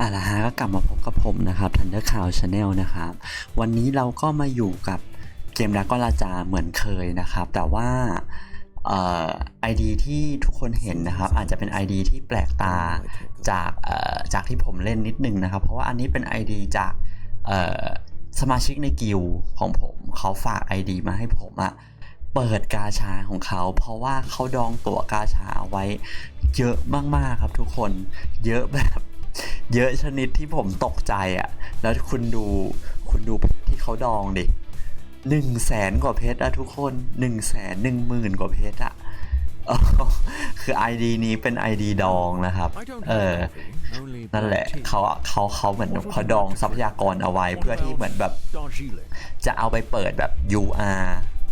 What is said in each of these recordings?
อะละฮะก็กลับมาพบกับผมนะครับ Thunder Cloud Channel นะครับ วันนี้เราก็มาอยู่กับเกมรักก็ราจาเหมือนเคยนะครับ แต่ว่าเอ่อ ID ที่ทุกคนเห็นนะครับ อาจจะเป็น ID ที่แปลกตาจากจากที่ผมเล่นนิดนึงนะครับ เพราะว่าอันนี้เป็น ID จากสมาชิกในกิลของผมเขาฝาก ID มาให้ผมอะเปิดกาชาของเขา เพราะว่าเขาดองตั๋วกาชาเอาไว้เยอะมากๆครับทุกคนเยอะแบบ เยอะชนิดที่ผมตกใจอะ่ะ แล้วคุณดูคุณดูที่เขาดองดิหนึ่งแสนกว่าเพชรอะทุกคนหนึ่งแสนหนึ่งหมื่นกว่าเพชรอะเออคือ ID นี้เป็น ID ดองนะครับ เออ นั่นแหละเขาเขาเขาเหมือนเขาดองทรัพยากรเอาไว้เพื่อที่เหมือนแบบ จะเอาไปเปิดแบบ UR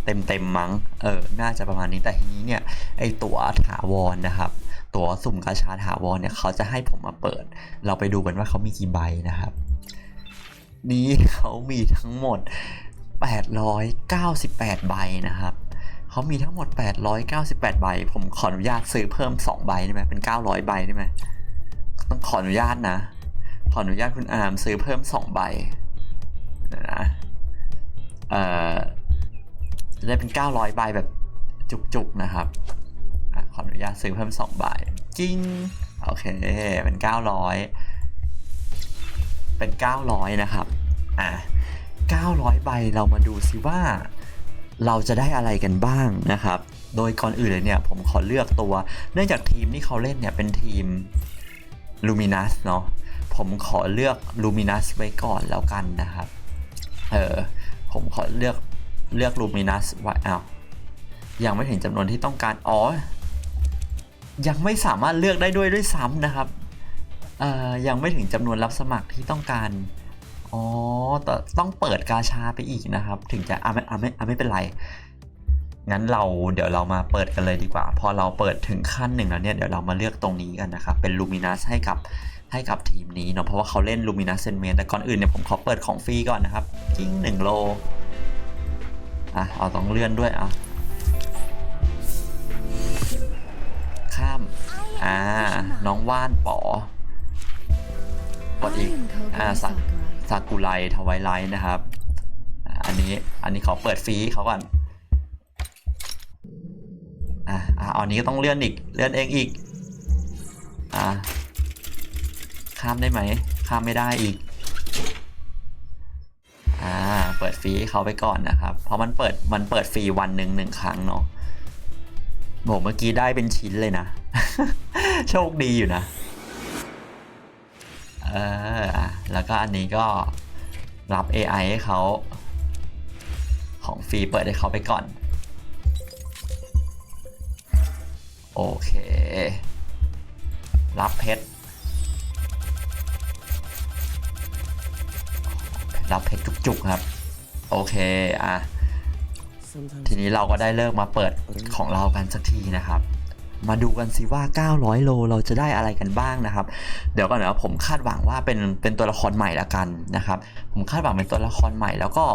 เต็มเต็มๆมั้ง เออ น่าจะประมาณนี้แต่ทีนี้เนี่ย ไอตัวถาวรนะครับ ตัวสุ่มกาชาถาวรเนี่ยเขาจะให้ผมมาเปิด เราไปดูกันว่าเขามีกี่ใบนะครับ นี่เขามีทั้งหมด 898 ใบนะครับเขามีทั้งหมด 898 ใบ ผมขออนุญาตซื้อเพิ่ม 2 ใบได้ไหมเป็น 900 ใบได้ไหมต้องขออนุญาตนะ ขออนุญาตคุณอาร์มซื้อเพิ่ม 2 ใบนะเอ่อจะได้เป็น 900 ใบแบบจุกๆนะครับ ขออนุญาตซื้อเพิ่ม2ใบจริง โอเค เป็น 900 เป็น 900 นะครับ อะ900 ใบเรามาดูซิว่า เราจะได้อะไรกันบ้างนะครับ โดยก่อนอื่นเลยเนี่ย ผมขอเลือกตัว เนื่องจากทีมที่เขาเล่นเนี่ย เป็นทีม Luminous เนาะ ผมขอเลือก Luminous ไว้ก่อนแล้วกันนะครับ เออ ผมขอเลือกเลือก Luminous ไว้อ้าวยังไม่ถึงจำนวนที่ต้องการ อ๋อ ยังไม่สามารถเลือกได้ด้วยด้วยซ้ำนะครับยังไม่ถึงจำนวนรับสมัครที่ต้องการอ๋อต่ต้องเปิดกาชาไปอีกนะครับ ถึงจะอะไม่อะไม่อะไม่เป็นไร งั้นเราเดี๋ยวเรามาเปิดกันเลยดีกว่า พอเราเปิดถึงขั้นหนึ่งแล้วเนี่ยเดี๋ยวเรามาเลือกตรงนี้กันนะครับ เป็นลูมินัสให้กับให้กับทีมนี้เนาะเพราะว่าเขาเล่นลูมินัสเซนเมนแต่ก่อนอื่นเนี่ยผมขอเปิดของฟรีก่อนนะครับกิ้งหนึ่งโลอะเอาต้องเลื่อนด้วยอะามอ่าน้องว่านป๋อกดอีกอ่าสักซากุไรทวายไลท์นะครับอะอันนี้ อันนี้ขอเปิดฟรีให้เขาก่อน อะอะอันนี้ก็ต้องเลื่อนอีก เลื่อนเองอีก อะข้ามได้ไหม ข้ามไม่ได้อีก อ่า เปิดฟรีให้เขาไปก่อนนะครับ เพราะมันเปิด มันเปิดฟรีวันหนึ่งหนึ่งครั้งเนาะโหเมื่อกี้ได้เป็นชิ้นเลยนะ โชคดีอยู่นะ เอออะแล้วก็อันนี้ก็รับ AI ให้เขา ของฟรีเปิดให้เขาไปก่อน โอเค รับเพชร รับเพชรจุกๆครับ โอเค อะ ทีนี้เราก็ได้เลิกมาเปิดของเรากันสักทีนะครับ มาดูกันสิว่า 900 โลเราจะได้อะไรกันบ้างนะครับ เดี๋ยวก่อนนะผมคาดหวังว่าเป็นเป็นตัวละครใหม่ละกันนะครับ ผมคาดหวังเป็นตัวละครใหม่แล้วก็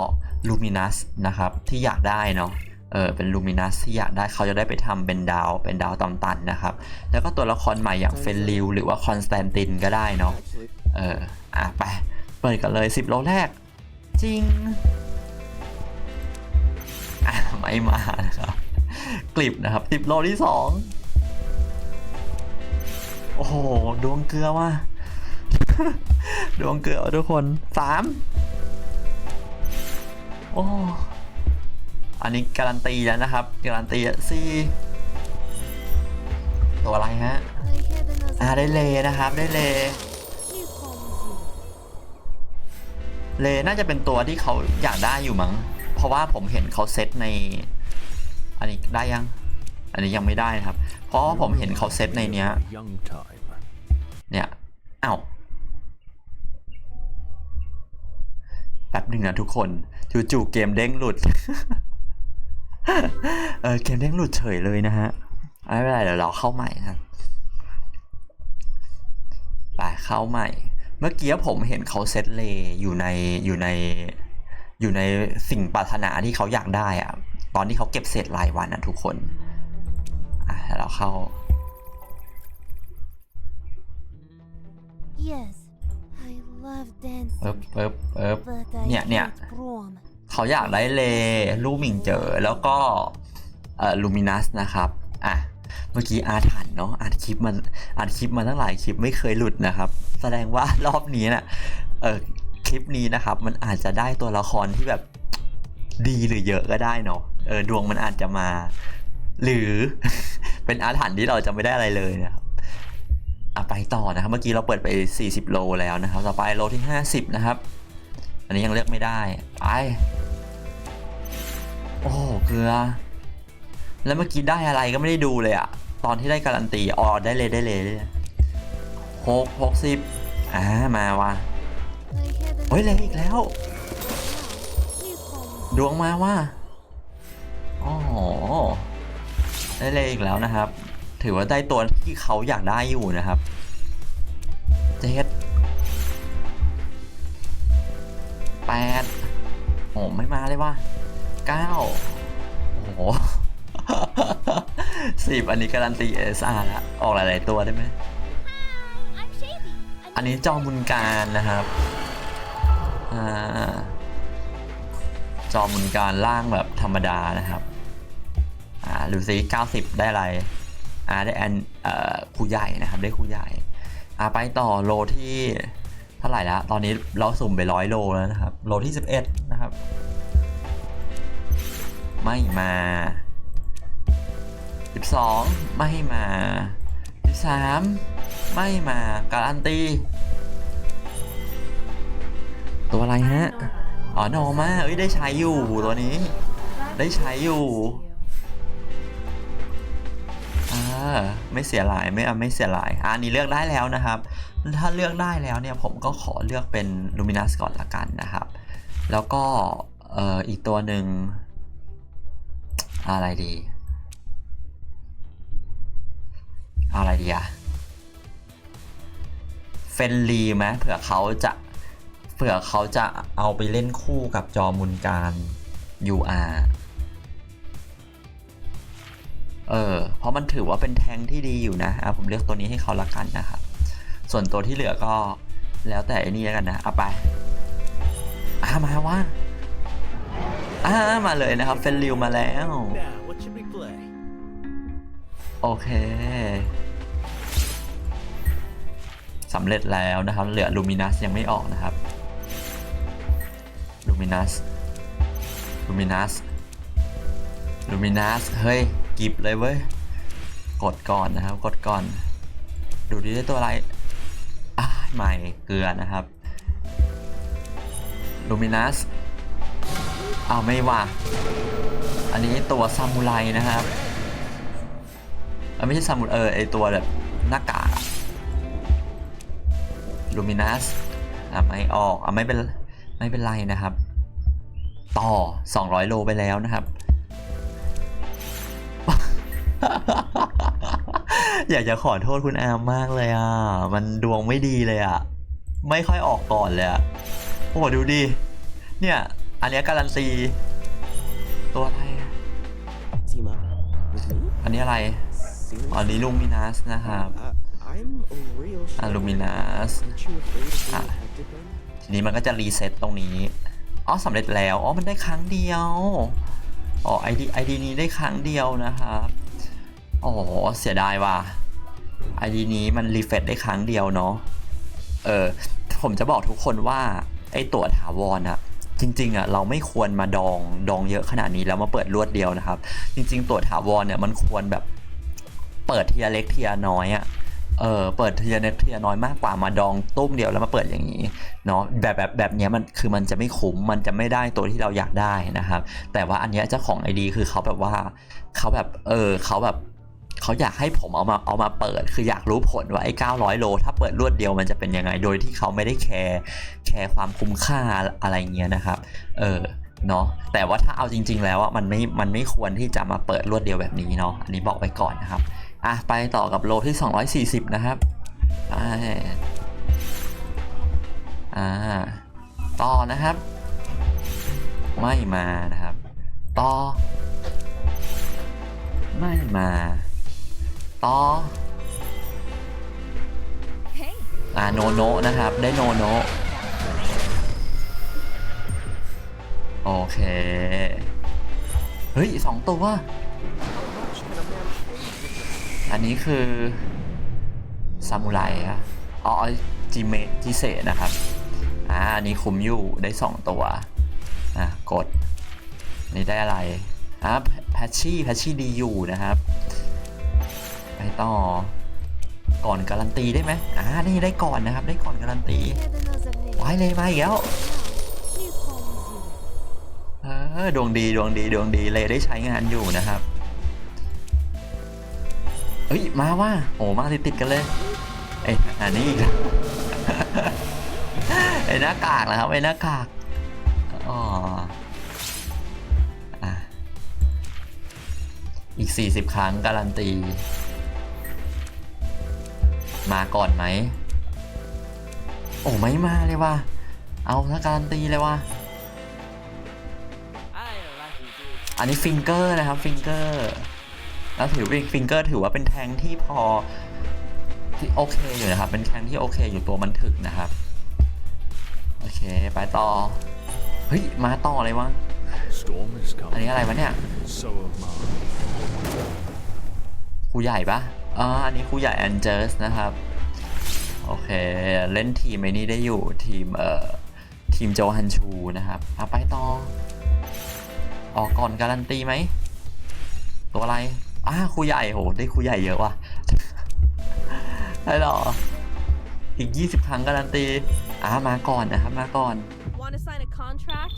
ลูมินัสนะครับที่อยากได้เนาะเออเป็นลูมินัสที่อยากได้เขาจะได้ไปทำเป็นดาวเป็นดาวตำตันนะครับ แล้วก็ตัวละครใหม่อย่างเฟนลิวหรือว่าคอนสแตนตินก็ได้เนาะเอออะไปเปิดกันเลย 10 โลแรก จริงอะไม่มานะครับกลิบนะครับ 10 โลที่ 2 โอ้โห ดวงเกลือว่ะ ดวงเกลือทุกคน3โอ้อันนี้การันตีแล้วนะครับ การันตีอะสี่ตัวอะไรฮะ อ่าได้เลนะครับ ได้เล เลน่าจะเป็นตัวที่เขาอยากได้อยู่มั้ง เพราะว่าผมเห็นเขาเซตใน อันนี้ได้ยัง อันนี้ยังไม่ได้นะครับ เพราะว่าผมเห็นเขาเซตในเนี้ย เนี่ยอ้าวแป๊บหนึ่งนะทุกคนจู่ๆเกมเด้งหลุด เออเกมเด้งหลุดเฉยเลยนะฮะไม่เป็นไรเดี๋ยวเราเข้าใหม่ครับไปเข้าใหม่ เมื่อกี้ผมเห็นเขาเซตเลยอยู่ในอยู่ในอยู่ในสิ่งปรารถนาที่เขาอยากได้อะตอนที่เขาเก็บเศษรายวันนะทุกคนอะเราเข้า อิบ but I Nè, nè. hate prom. เขาอยากได้เลลูมิงเจอแล้วก็เอ่อลูมินัสนะครับอะเมื่อกี้อาถรรพ์เนาะอัดคลิปมันอัดคลิปมาตั้งหลายคลิปไม่เคยหลุดนะครับ แสดงว่ารอบนี้น่ะเออคลิปนี้นะครับ มันอาจจะได้ตัวละครที่แบบดีหรือเยอะก็ได้เนาะเออดวงมันอาจจะมา หรือเป็นอาถรรพ์ที่เราจะไม่ได้อะไรเลยนะครับอะไปต่อนะครับ เมื่อกี้เราเปิดไป 40 โลแล้วนะครับ ต่อไปโลที่ 50 นะครับ อันนี้ยังเลือกไม่ได้ไปโอ้โหเกลือ แล้วเมื่อกี้ได้อะไรก็ไม่ได้ดูเลยอะตอนที่ได้การันตีอ๋อได้เลยได้เลยได้เลยหกหกสิบอ่ามาว่ะ I had an เฮ้ยเลยอีกแล้ว ดวงมาว่าอ๋อได้เลยอีกแล้วนะครับ ถือว่าได้ตัวที่เขาอยากได้อยู่นะครับ เจ็ด แปดโอ้ไม่มาเลยว่ะเก้าโอ้โหสิบอันนี้การันตีเอสอาร์ละออกหลาย ๆ ตัวได้ไหมอันนี้จอมุนการนะครับอ่าจอมุนการล่างแบบธรรมดานะครับอ่าดูซิ90 ได้อะไรอ่าได้แอนเอ่อครูใหญ่นะครับได้ครูใหญ่อ่าไปต่อโลที่ เท่าไหร่แล้ว ตอนนี้เราสุ่มไปร้อยโลแล้วนะครับ โลที่ 11 นะครับ ไม่มา 12 ไม่มา 13 ไม่มา การันตี ตัวอะไรฮะ อ๋อโนมา เอ้ย ได้ใช้อยู่ตัวนี้ ได้ใช้อยู่อ่าไม่เสียหลายไม่ไม่เสียหลายอะอันนี้เลือกได้แล้วนะครับ ถ้าเลือกได้แล้วเนี่ยผมก็ขอเลือกเป็นลูมินัสก่อนละกันนะครับ แล้วก็เอ,อ,อีกตัวหนึ่งอะไรดี อะไรดีอะเฟนลีไหมเผื่อเขาจะเผื่อเขาจะเอาไปเล่นคู่กับจอมุนการ UR เออ เพราะมันถือว่าเป็นแทงที่ดีอยู่นะอะผมเลือกตัวนี้ให้เขาละกันนะครับ ส่วนตัวที่เหลือก็แล้วแต่ไอ้นี่กันนะเอาไปอ่ามาว่าอ่ามาเลยนะครับเฟนริวมาแล้ว โอเคสำเร็จแล้วนะครับ เหลือลูมินัสยังไม่ออกนะครับลูมินัสลูมินัสลูมินัสเฮ้ยกิบเลยเว้ย กดก่อนนะครับ กดก่อน ดูดิได้ตัวอะไร ใหม่เกลือนะครับลูมินัสอ้าวไม่ว่าอันนี้ตัวซามูไรนะครับไม่ใช่ซามูเออไอตัวแบบหน้ากากลูมินัสอะไม่ออกอะไม่เป็นไม่เป็นไรนะครับ ต่อ 200 โลไปแล้วนะครับ อยากจะขอโทษคุณอามมากเลยอะ มันดวงไม่ดีเลยอะ ไม่ค่อยออกก่อนเลยอะ โอ้ดูดิ เนี่ย อันเนี้ยการันตี ตัวอะไรอะ Team up with me? อันนี้อะไร Seriously? อันนี้ลูมินัสนะครับ Uh, I'm a real อะ shadow. ลูมินัส Aren't you afraid of being Ah. affected by me? ทีนี้มันก็จะรีเซ็ตตรงนี้ อ๋อสำเร็จแล้ว อ๋อ มันได้ครั้งเดียว อ๋อไอดีไอดีนี้ได้ครั้งเดียวนะครับ อ้โหเสียดายว่ะไอดีนี้มันรีเฟรชได้ครั้งเดียวเนาะ เออ ผมจะบอกทุกคนว่าไอตัวถาวรอะจริงๆอะเราไม่ควรมาดองดองเยอะขนาดนี้แล้วมาเปิดรวดเดียวนะครับ จริง ๆ ตัวถาวรเนี่ยมันควรแบบเปิดเทียเล็กเทียน้อยอะเออเปิดเทียเล็กเทียน้อยมากกว่ามาดองตุ้มเดียวแล้วมาเปิดอย่างนี้เนาะแบบแบบแบบเนี้ยมันคือมันจะไม่คุ้มมันจะไม่ได้ตัวที่เราอยากได้นะครับ แต่ว่าอันเนี้ยเจ้าของไอดีคือเขาแบบว่าเขาแบบเออเขาแบบ เขาอยากให้ผมเอามาเอามาเปิด คืออยากรู้ผลว่าไอ้900 โล ถ้าเปิดรวดเดียวมันจะเป็นยังไง โดยที่เขาไม่ได้แคร์แคร์ความคุ้มค่าอะไรเงี้ยนะครับ เออเนาะแต่ว่าถ้าเอาจริง ๆ แล้วอะมันไม่มันไม่ควรที่จะมาเปิดรวดเดียวแบบนี้เนาะอันนี้บอกไว้ก่อนนะครับอะไปต่อกับโลที่ 240 นะครับไปอ่าต่อนะครับ ไม่มานะครับ ต่อ ไม่มา ต่อ่าโนโนนะครับ ได้โนโนโอเค เฮ้ยสองตัวอันนี้คือซามูไรอะอ๋อจิเมจิเซนะครับ อ่า อันนี้คุมอยู่ได้สองตัว อะ กด นี่ได้อะไร อะแพชชี่แพชชี่ดีอยู่นะครับ ไปต่อ ก่อนการันตีได้ไหมอ่านี่ได้ก่อนนะครับ ได้ก่อนการันตี Had another name. ว้ายเลยมาอีกแล้ว Now, please call me Zero. เออดวงดีดวงดีดวงดีเลยได้ใช้งานอยู่นะครับเฮ้ยมาว่าโอ้มาติดติดกันเลยเอ้อันนี้อีกแล้วไอ้หน้ากากนะครับไอ้หน้ากากอ๋ออะอีก 40 ครั้งการันตี มาก่อนไหม โอ้ไม่มาเลยว่ะ เอาถ้าการันตีเลยว่ะ อันนี้ฟิงเกอร์นะครับฟิงเกอร์แล้วถือว่าฟิงเกอร์ถือว่าเป็นแทงที่พอที่โอเคอยู่นะครับ เป็นแทงที่โอเคอยู่ตัวมันถึกนะครับ โอเคไปต่อ เฮ้ยมาต่อเลยวะ อันนี้อะไรวะเนี่ยครูใหญ่ปะ อ่าอันนี้ครูใหญ่แอนเจอร์สนะครับ โอเค เล่นทีมไอ้นี้ได้อยู่ทีมเอ่อทีมโจฮันชูนะครับอะไปต่อออกก่อนการันตีไหม ตัวอะไรอ่าครูใหญ่โหได้ครูใหญ่เยอะว่ะได้หรออีก 20 ครั้งการันตีอ่ามาก่อนนะครับมาก่อน Want to sign a contract?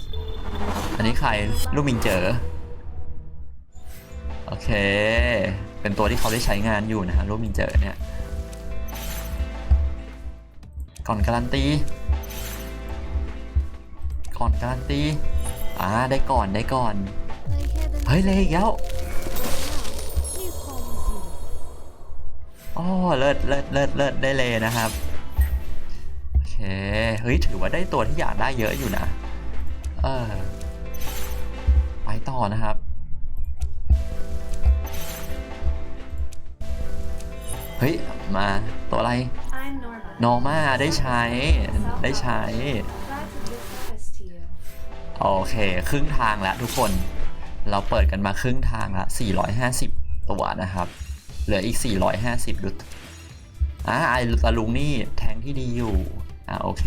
อันนี้ใครลูกมิงเจอ โอเค เป็นตัวที่เขาได้ใช้งานอยู่นะฮะลูกมิงเจอเนี่ยก่อนการันตีก่อนการันตีอ่าได้ก่อนได้ก่อน เฮ้ยเลยอีกแล้วอ๋อเลิศเลิศเลิศเลิศได้เลยนะครับโอเคเฮ้ยถือว่าได้ตัวที่อยากได้เยอะอยู่นะ เออไปต่อนะครับ เฮ้ย มาตัวอะไร I'm Norma. นอร์มาได้ใช้ ได้ใช้ Glad to give this to you. โอเค ครึ่งทางแล้วทุกคน เราเปิดกันมาครึ่งทางละ450 ตัวนะครับ เหลืออีก 450ดูอ่าไอตะลุงนี่แทงที่ดีอยู่ อ่าโอเค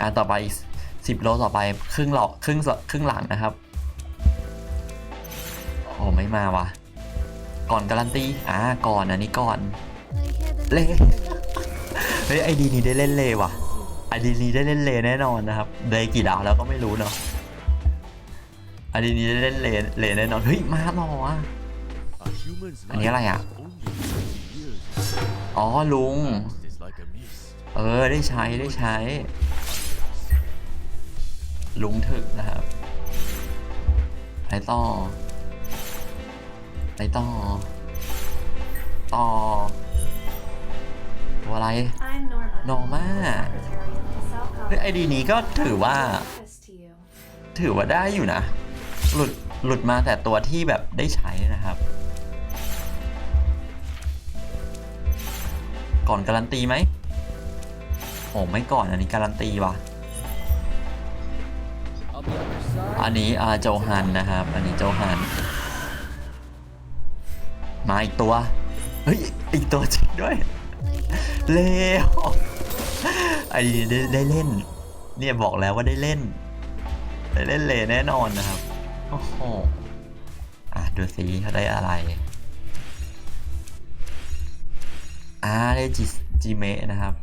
อ่าต่อไปอีก10 โลต่อไปครึ่งหลอกครึ่งสครึ่งหลังนะครับ โอ้ไม่มาวะ ก่อนการันตีอ่าก่อนอันนี้ก่อน I had เล่ another name. เฮ้ยไอดีนี้ได้เล่นเลยว่ะไอดีนี้ได้เล่นเลแน่นอนนะครับได้กี่ดาวแล้วก็ไม่รู้เนาะไอดีนี้ได้เล่นเลเลแน่นอนเฮ้ยมาหรอวะ A human's Anh nhớ là life à? is only 20 years. อ๋อลุง Past is like a mist. เออได้ใช้ได้ใช้ ลุงถึกนะครับไปต่อ ไปต่อ ต่อ ตัวอะไร I'm Norma. Norma. Secretary of the South เฮ้ยไอดีนี้ก็ถือว่า This to you. ถือว่าได้อยู่นะ หลุด หลุดมาแต่ตัวที่แบบได้ใช้นะครับ ก่อนการันตีไหมโอ้ไม่ก่อนอันนี้การันตีว่ะอันนี้อาโจฮันนะครับ อันนี้โจฮัน มาอีกตัว เฮ้ย อีกตัวจริงด้วยเลวไอ้ได้ได้เล่น เนี่ยบอกแล้วว่าได้เล่น ได้เล่นเลแน่นอนนะครับ โอ้โห อะดูสิเขาได้อะไร อ่าได้จีจีเมะนะครับ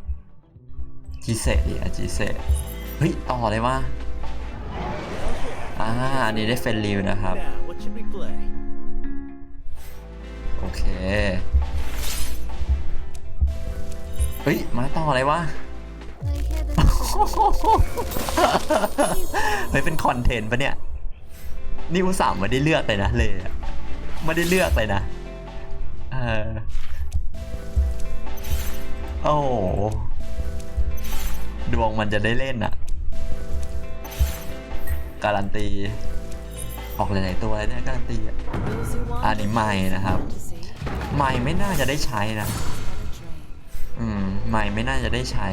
จีเซดิอะจีเซเฮ้ย ต่อเลยว่าอ่า อันนี้ได้เฟนริวนะครับ โอเค เฮ้ย มาต่อเลยวะ I had another name. เฮ้ย เป็นคอนเทนต์ปะเนี่ย นี่อุตส่าห์ไม่ได้เลือกเลยนะเลยอะไม่ได้เลือกเลยนะ เออ โอ้โหดวงมันจะได้เล่นอะการันตี ออกหลายๆตัวเลยเนี่ยการันตีอะ Those who want อันนี้ไม่นะครับ fantasy, ไม่ไม่น่าจะได้ใช้นะ อืมไม่ไม่น่าจะได้ใช้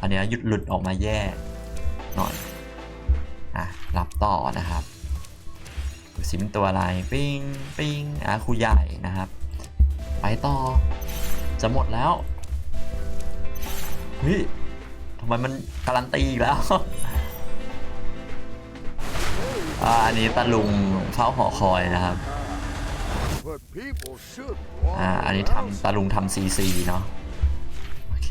อันเนี้ยหยุดหลุดออกมาแย่หน่อย อะรับต่อนะครับดูสิเป็นตัวอะไร ปิ้งปิ้งอะครูใหญ่นะครับ ไปต่อ จะหมดแล้วเฮ้ยทำไมมันการันตีอีกแล้วอ่าอันนี้ตะลุงเฝ้าหอคอยนะครับ อ่า อันนี้ทำตะลุงทำซีซีเนาะ โอเค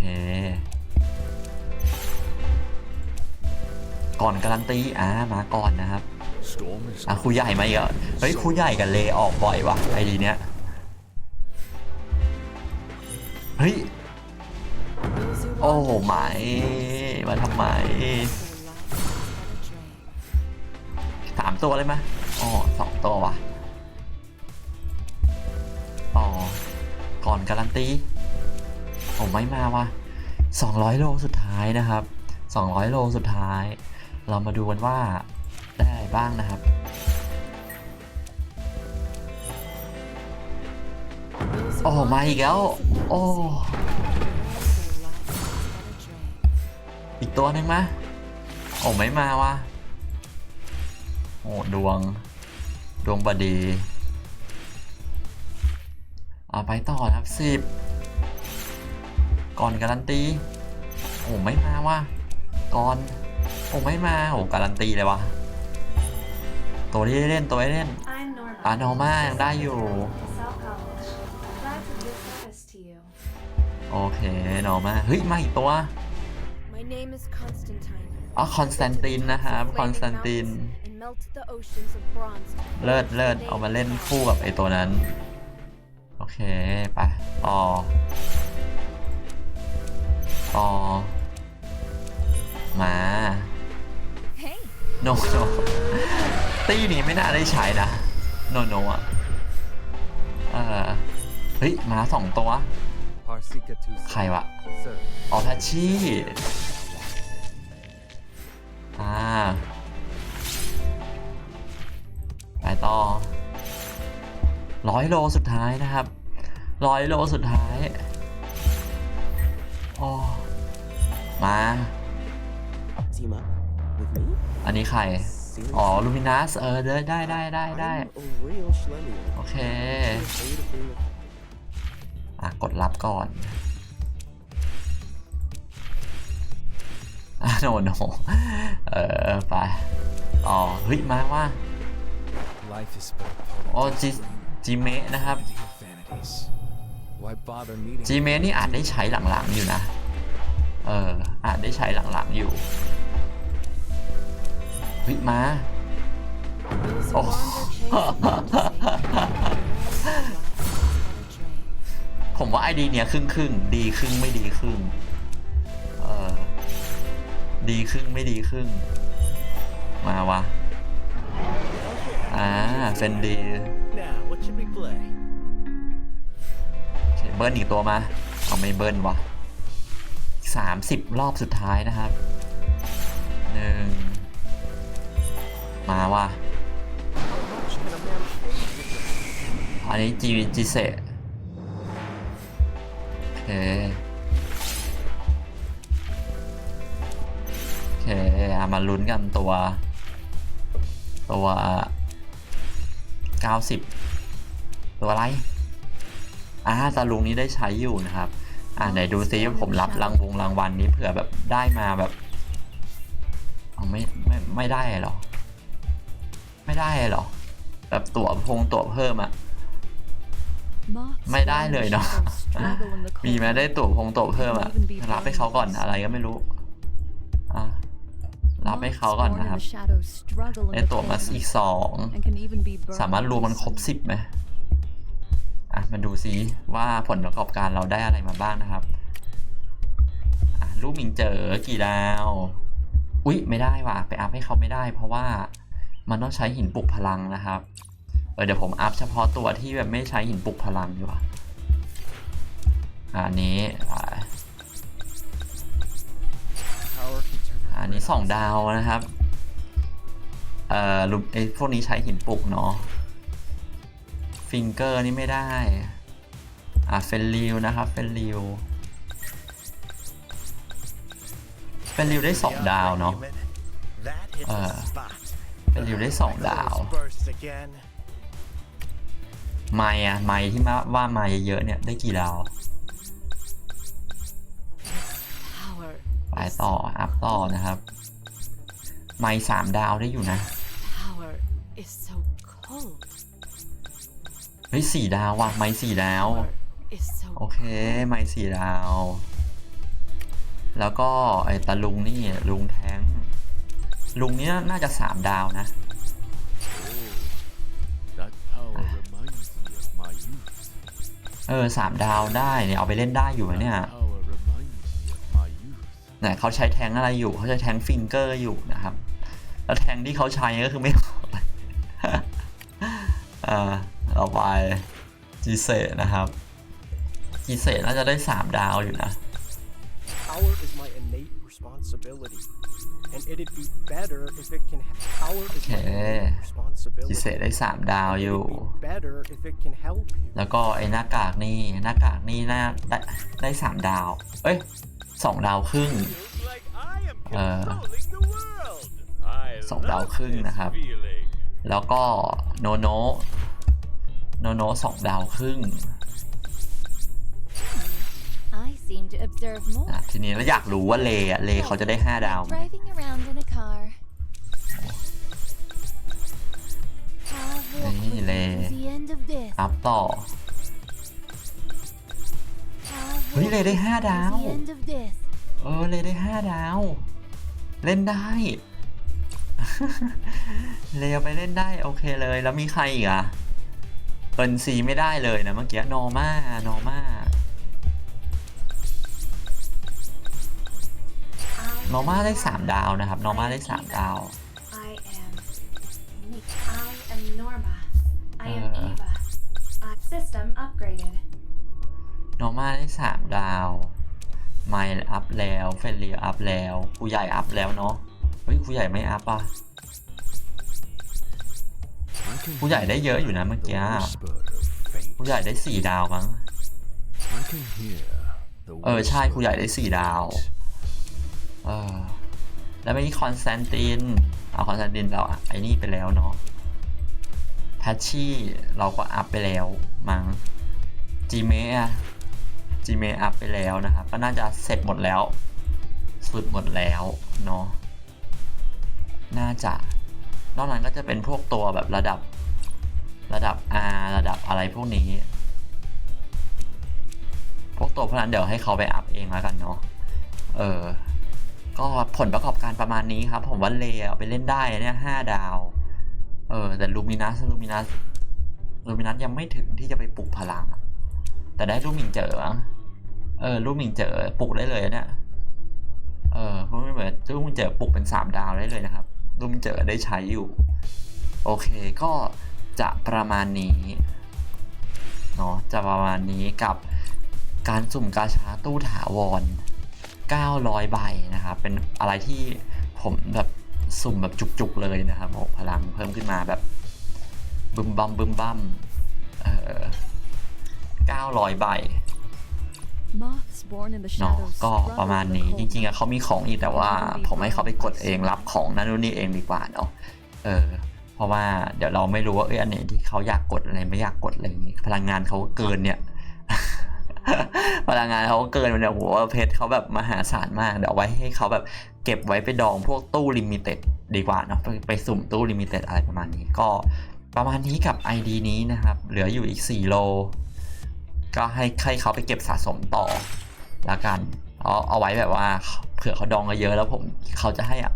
ก่อนการันตี อ่า มาก่อนนะครับ Storm is อะครูใหญ่มาอีกแล้วเฮ้ยครูใหญ่กับเลออกบ่อยว่ะไอดีเนี้ย เฮ้ย Those who โอ้โห wander ไหมมาทำไม their lives instead of drain. สามตัวเลยไหมอ๋อสองตัวว่ะ ก่อนการันตีผมไม่มาว่ะ200 โลสุดท้ายนะครับ 200 โลสุดท้าย เรามาดูกันว่าได้อะไรบ้างนะครับ โอ้มาอีกแล้ว โอ้อีกตัวหนึ่งมะโอ้ไม่มาว่ะโอ้ดวง ดวงบดี ไปต่อนะครับสิบก่อนการันตี โอ้ไม่มาว่ะก่อนโอ้ไม่มาโอ้การันตีเลยวะตัวที่ได้เล่นตัวที่ได้เล่น I'm Norma. อะ Norma ยังได้อยู่ South College. Glad to be of service to you. โอเคนอมาเฮ้ยมาอีกตัว My name is Constantine. อ๋อคอนสแตนตินนะครับคอนสแตนติน And melt the oceans of bronze. เลิศเลิศเอามาเล่นคู่กับไอตัวนั้น โอเค ไปต่อต่อมา โนโนตี้นี้ไม่น่าได้ใช้นะ โนโนอะ เออเฮ้ยมาสองตัว ใครวะออแพชชี่อ่า ร้อยโลสุดท้ายนะครับร้อยโลสุดท้ายโอ้มา Team up with me? อันนี้ใคร Seriously? อ๋อ ลูมินัส เออ ได้ได้ได้ได้ได้ I'm a real Schlemiel. โอเค Feel free to bring it อะ กดรับก่อนอะโนโนเออ ไปต่อเฮ้ย มาว่า Life is but a part โอ้จิ จิเมะนะครับจีเมะนี่อาจได้ใช้หลังๆอยู่นะ เอออาจได้ใช้หลังๆอยู่เฮ้ยมา those who Oh. wander chase fantasy. Their lives instead of drain. ผมว่าไอดีเนี้ยครึ่งครึ่งๆดีครึ่งไม่ดีครึ่งเออดีครึ่งไม่ดีครึ่ง มาวะอ่าเฟนดี play? เบิร์นอีกตัวมาเอาไม่เบิร์นวะสามสิบรอบสุดท้ายนะครับหนึ่งมาว่ะอันนี้จีจีเซโอเคโอเคเอามาลุ้นกันตัว ตัว 90 ตัวอะไรอ่าตาลุงนี้ได้ใช้อยู่นะครับ อ่าไหนดูซิว่าผมรับรางวงรางวัลนี้เผื่อแบบได้มาแบบเอาไม่ไม่ไม่ได้เหรอ ไม่ได้เหรอ แบบตั๋วพงตั๋วเพิ่มอะไม่ได้เลยเนาะ มีไหมได้ตั๋วพงตั๋วเพิ่มอะรับให้เขาก่อนอะไรก็ไม่รู้อะรับให้เขาก่อนนะครับได้ตั๋วมาอีกสองสามารถรวมมันครบสิบไหม อะมาดูซิว่าผลประกอบการเราได้อะไรมาบ้างนะครับอะลูกหมิงเจอกี่ดาว อุ๊ย ไม่ได้ว่ะ ไปอัพให้เขาไม่ได้ เพราะว่ามันต้องใช้หินปลุกพลังนะครับเออเดี๋ยวผมอัพเฉพาะตัวที่แบบไม่ใช้หินปลุกพลังดีกว่าอะอันนี้อันนี้สองดาวนะครับ เอ่อลูกไอ้พวกนี้ใช้หินปลุกเนาะ ฟิงเกอร์นี่ไม่ได้ อะเฟลลิวนะครับเฟลลิวเฟลลิวได้สองดาวเนาะ That hit the Uh, spot. เป็นริวได้สองดาว ไมค์อะไมค์ที่มาว่าไมค์เยอะๆเนี่ยได้กี่ดาวไปต่อ อัพต่อนะครับ ไมค์สามดาวได้อยู่นะ เฮ้ยสี่ดาวว่ะไมค์สี่ดาว Power is so โอเค ไมค์สี่ดาว แล้วก็ไอ้ตาลุงนี่ลุงแท้ง ลุงนี่น่าจะสามดาวนะ That power reminds me of my youth. เออสามดาวได้เนี่ยเอาไปเล่นได้อยู่นะเนี่ย That power reminds me of my youth. เนี่ยเขาใช้แทงอะไรอยู่เขาใช้แทงฟิงเกอร์อยู่นะครับ แล้วแทงที่เขาใช้ก็คือไม่ออกเลยอ่า ต่อไปจีเซนะครับจีเซน่าจะได้สามดาวอยู่นะ Power is my innate responsibility. And it'd be better if it can ha- power is my Okay. innate responsibility. จีเซได้สามดาวอยู่ It'd be better if it can help you. แล้วก็ไอ้หน้ากากนี่หน้ากากนี่น่าได้ได้สามดาว เอ้ยสองดาวครึ่ง Feels like I am Uh, controlling the world. I สองดาวครึ่ง love นะครับ this feeling. แล้วก็โนโน โนโนสองดาวครึ่ง I seem to observe more. อะทีนี้เราอยากรู้ว่าเลอะเลเขาจะได้ห้าดาวไหม Driving around in a car. How walk Hey, with Le. you to the end of this. อัพต่อ How เฮ้ย walk เลได้ with ห้า you to ดาว the end of this. เออเลได้ห้าดาว เล่นได้ เลเอาไปเล่นได้โอเคเลยแล้วมีใครอีกอะ เอินซีไม่ได้เลยนะเมื่อกี้นอร์มานอร์มานอร์มาได้สามดาวนะครับนอร์มาได้สามดาว I am. I am Norma. I am Uh. Eva. Uh, system upgraded. นอร์มาได้สามดาวไมล์อัพแล้วเฟนเรียอัพแล้วผู้ใหญ่อัพแล้วเนาะเฮ้ยผู้ใหญ่ไม่อัพอะ I can ผู้ใหญ่ได้เยอะอยู่นะเมื่อกี้ผู้ใหญ่ได้สี่ดาวมั้งเออใช่ผู้ใหญ่ได้สี่ดาวเออแล้วไม่มีคอนสแตนตินเอาคอนสแตนตินเราอะไอ้นี่ไปแล้วเนาะแพชชี่เราก็อัพไปแล้วมั้งจีเมะจีเมอัพไปแล้วนะครับก็น่าจะเสร็จหมดแล้ว สุดหมดแล้วเนาะน่าจะ นอกนั้นก็จะเป็นพวกตัวแบบระดับระดับ R ระดับอะไรพวกนี้ พวกตัวพวกนั้นเดี๋ยวให้เขาไปอัพเองแล้วกันเนาะ เออ ก็ผลประกอบการประมาณนี้ครับ ผมว่าเลเอาไปเล่นได้เนี่ยห้าดาว เออ แต่ลูมินัสลูมินัสลูมินัสยังไม่ถึงที่จะไปปลุกพลัง แต่ได้ลูมิงเจอ เออ ลูมิงเจอปลุกได้เลยเนี่ย เออเพราะไม่เหมือนลูมิงเจอปลุกเป็นสามดาวได้เลยนะครับ ลูมิงเจอได้ใช้อยู่ โอเคก็จะประมาณนี้เนาะจะประมาณนี้กับการสุ่มกาชาตู้ถาวร 900 ใบนะครับ เป็นอะไรที่ผมแบบสุ่มแบบจุกๆเลยนะครับโอ้พลังเพิ่มขึ้นมาแบบบึมบัมบึมบัมเออ900 ใบ เนาะ shadows. ก็ประมาณนี้จริงๆอะเขามีของอีกแต่ว่าผมให้เขาไปกดเองรับของนั่นนู่นนี่เองดีกว่าเนาะเออเพราะว่าเดี๋ยวเราไม่รู้ว่าเอ้ยอันไหนที่เขาอยากกดอะไรไม่อยากกดอะไรอย่างงี้พลังงานเขาก็เกินเนี่ยพลังงานเขาก็เกินมันเนี่ยโหเพชรเขาแบบมหาศาลมาก เดี๋ยวเอาไว้ให้เขาแบบเก็บไว้ไปดองพวกตู้ลิมิเต็ดดีกว่าเนาะไปไปสุ่มตู้ลิมิเต็ดอะไรประมาณนี้ก็ประมาณนี้กับ ID นี้นะครับ เหลืออยู่อีก 4 โล ก็ให้ให้เขาไปเก็บสะสมต่อละกันเอาเอาไว้แบบว่าเผื่อเขาดองกันเยอะแล้วผมเขาจะให้อะ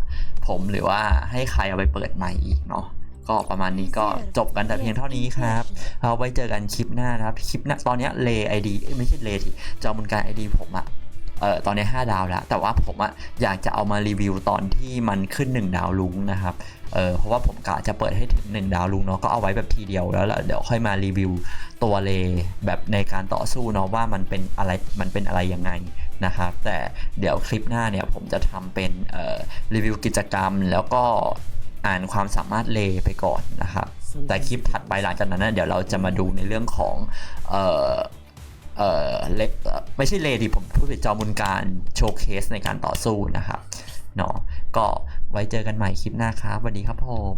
ผมหรือว่าให้ใครเอาไปเปิดใหม่อีกเนาะก็ประมาณนี้ก็จบกันแต่เพียงเท่านี้ครับ เอาไว้เจอกันคลิปหน้านะครับ คลิปหน้าตอนนี้เลไอดีไม่ใช่เลทีจอมุนการไอดีผมอะ เออตอนนี้ 5 ดาวแล้ว แต่ว่าผมอะอยากจะเอามารีวิวตอนที่มันขึ้น 1 ดาวลุงนะครับเออเพราะว่าผมกะจะเปิดให้ถึง 1 ดาวลุงเนาะก็เอาไว้แบบทีเดียวแล้วเดี๋ยวค่อยมารีวิวตัวเลแบบในการต่อสู้เนาะว่ามันเป็นอะไรมันเป็นอะไรยังไงนะครับ แต่เดี๋ยวคลิปหน้าเนี่ยผมจะทำเป็นเอ่อรีวิวกิจกรรมแล้วก็อ่านความสามารถเลไปก่อนนะครับแต่คลิปถัดไปหลังจากนั้นนะเดี๋ยวเราจะมาดูในเรื่องของเอ่อ เออเล็กไม่ใช่เลดิผมพูดถึงจอมุนการโชว์เคสในการต่อสู้นะครับเนาะก็ไว้เจอกันใหม่คลิปหน้าครับสวัสดีครับผม